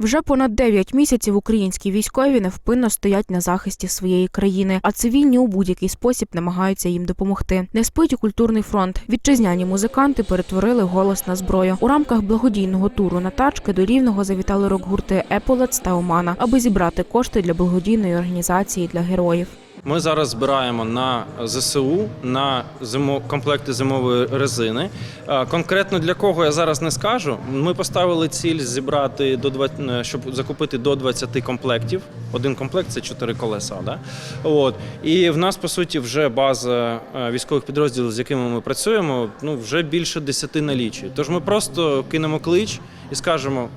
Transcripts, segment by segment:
Вже понад 9 місяців українські військові невпинно стоять на захисті своєї країни, а цивільні у будь-який спосіб намагаються їм допомогти. Не спить і культурний фронт. Вітчизняні музиканти перетворили голос на зброю. У рамках благодійного туру на тачки до рівного завітали рок-гурти Еполец та Омана, аби зібрати кошти для благодійної організації для героїв. Ми зараз збираємо на ЗСУ на зимо... комплекти зимової резини. Е, Конкретно для кого я зараз не скажу. Ми поставили ціль зібрати до 20... е, щоб закупити до 20 комплектів. Один комплект це 4 колеса. Да? От. І в нас, по суті, вже база е, військових підрозділів, з якими ми працюємо, ну вже більше 10 налічує. Тож ми просто кинемо клич і скажемо: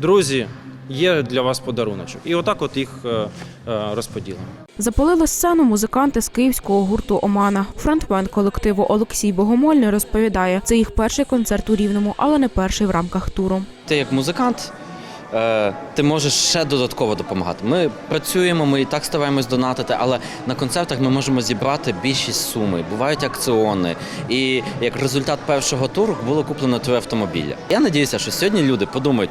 друзі, є для вас подаруночок. І отак от їх е, е, розподілимо. Запалили сцену музиканти з київського гурту Омана. Фронтмен колективу Олексій Богомольний розповідає, це їх перший концерт у Рівному, але не перший в рамках туру. Ти як музикант, е, ти можеш ще додатково допомагати. Ми працюємо, ми і так стараємось донатити, але на концертах ми можемо зібрати більшість суми. Бувають акціони. І як результат першого туру було куплено три автомобіля. Я надіюся, що сьогодні люди подумають.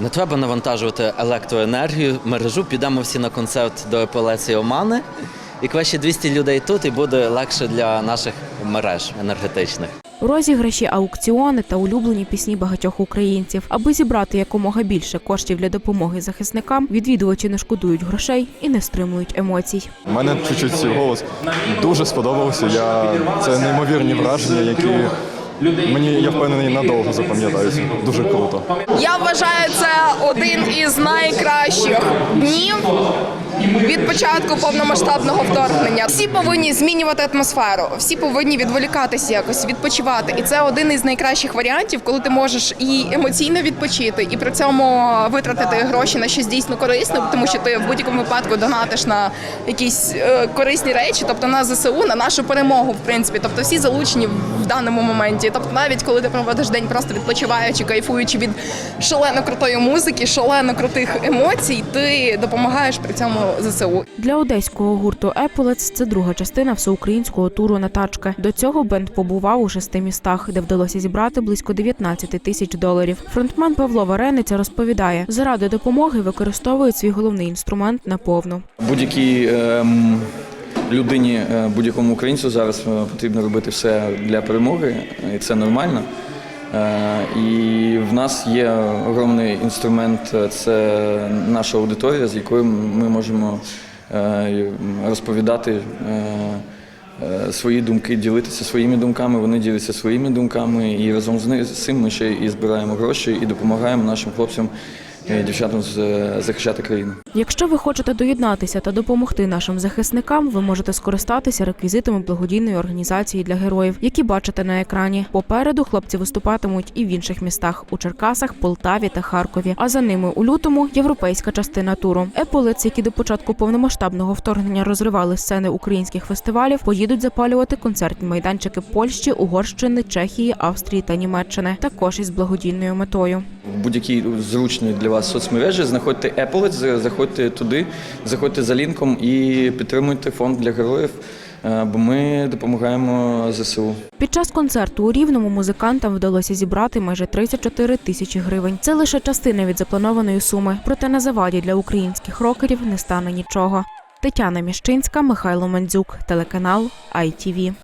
Не треба навантажувати електроенергію, мережу, підемо всі на концерт до епілеції Омани. І краще 200 людей тут, і буде легше для наших мереж енергетичних. Розіграші, аукціони та улюблені пісні багатьох українців. Аби зібрати якомога більше коштів для допомоги захисникам, відвідувачі не шкодують грошей і не стримують емоцій. У мене чуть-чуть голос дуже сподобався. Я це неймовірні враження, які мені я впевнений надовго запам'ятаються. Дуже круто. Я вважаю це один із найкращих днів від початку повномасштабного вторгнення. Всі повинні змінювати атмосферу, всі повинні відволікатися якось, відпочивати. І це один із найкращих варіантів, коли ти можеш і емоційно відпочити, і при цьому витратити гроші на щось дійсно корисне, тому що ти в будь-якому випадку донатиш на якісь е, корисні речі, тобто на ЗСУ, на нашу перемогу, в принципі. Тобто всі залучені в даному моменті. Тобто, навіть коли ти проводиш день просто відпочиваючи, кайфуючи від шалено крутої музики, шалено крутих емоцій, ти допомагаєш при цьому ЗСУ. Для одеського гурту Еполец це друга частина всеукраїнського туру на тачки. До цього бенд побував у шести містах, де вдалося зібрати близько 19 тисяч доларів. Фронтмен Павло Варениця розповідає, заради допомоги використовують свій головний інструмент наповну. Будь-якій ем, людині, е, будь-якому українцю зараз е, потрібно робити все для перемоги, і це нормально. Е, І в нас є огромний інструмент це наша аудиторія, з якою ми можемо розповідати свої думки, ділитися своїми думками, вони діляться своїми думками, і разом з цим ми ще і збираємо гроші і допомагаємо нашим хлопцям дівчатам з- захищати країну. Якщо ви хочете доєднатися та допомогти нашим захисникам, ви можете скористатися реквізитами благодійної організації для героїв, які бачите на екрані. Попереду хлопці виступатимуть і в інших містах у Черкасах, Полтаві та Харкові. А за ними у лютому європейська частина туру. Еполиці, які до початку повномасштабного вторгнення розривали сцени українських фестивалів, поїдуть запалювати концертні майданчики Польщі, Угорщини, Чехії, Австрії та Німеччини, також із благодійною метою. В будь-якій зручної для вас соцмережі знаходьте Apple, заходьте туди, заходьте за лінком і підтримуйте фонд для героїв, е, бо ми допомагаємо ЗСУ. Під час концерту у Рівному музикантам вдалося зібрати майже 34 тисячі гривень. Це лише частина від запланованої суми, проте на заваді для українських рокерів не стане нічого. Тетяна Міщинська, Михайло Мандзюк, телеканал ITV.